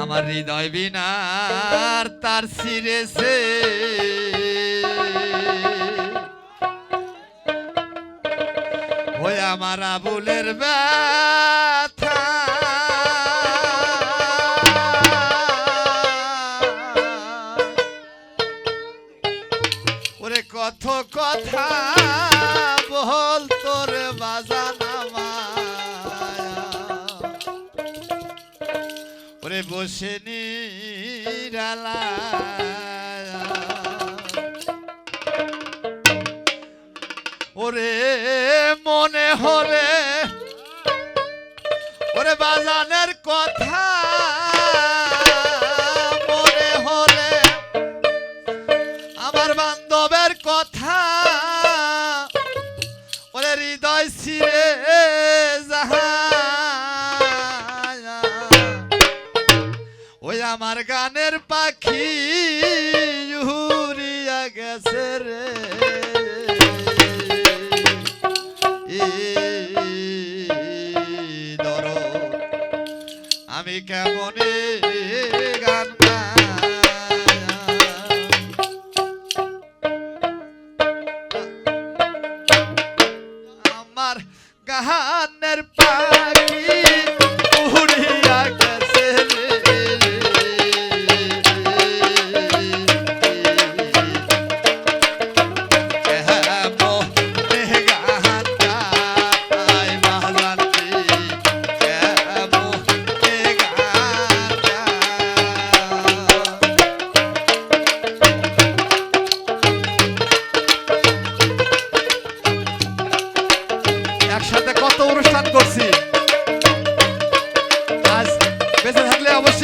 আমার হৃদয় বিনার তার সিরেছে হয়ে আমার আবুলের ব্যথা। ওরে কত কথা। বসে নিরালা ওরে মনে হলে ওরে বাজানের কথা, মনে হলে আমার বান্ধবের কথা, ওরে হৃদয় ছিঁড়ে আমার গানের পাখি উড়িয়া গেছে রে। দরদ আমি কেমন গান আমার গানের পাখি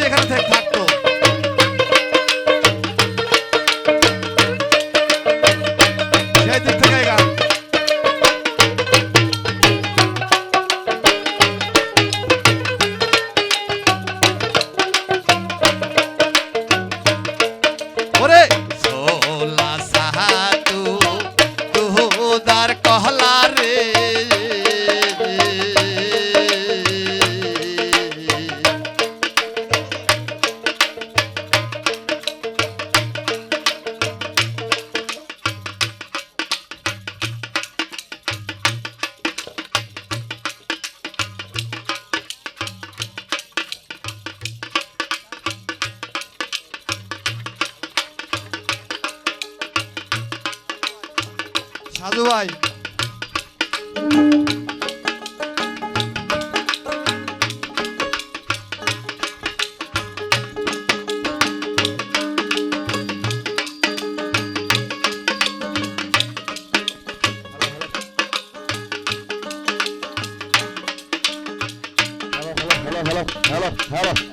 এখানে থেকে সাধু ভাই হ্যালো হ্যালো হ্যালো হ্যালো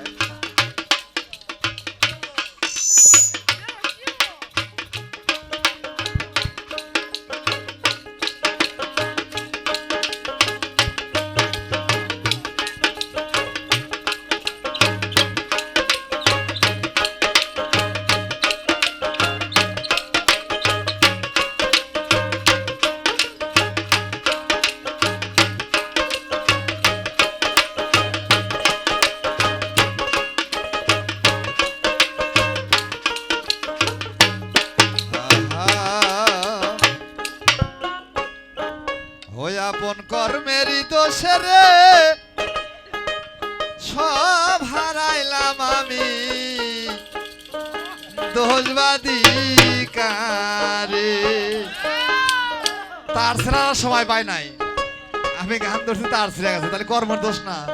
আপন কর্মেরই দোষে রে। সব হারাইলাম আমি। দোষবাদী কারে। তার ছাড়া সময় পাই নাই। আমি গান ধরছি, তার ছেড়ে গেছে। তাহলে কর্মের দোষ না।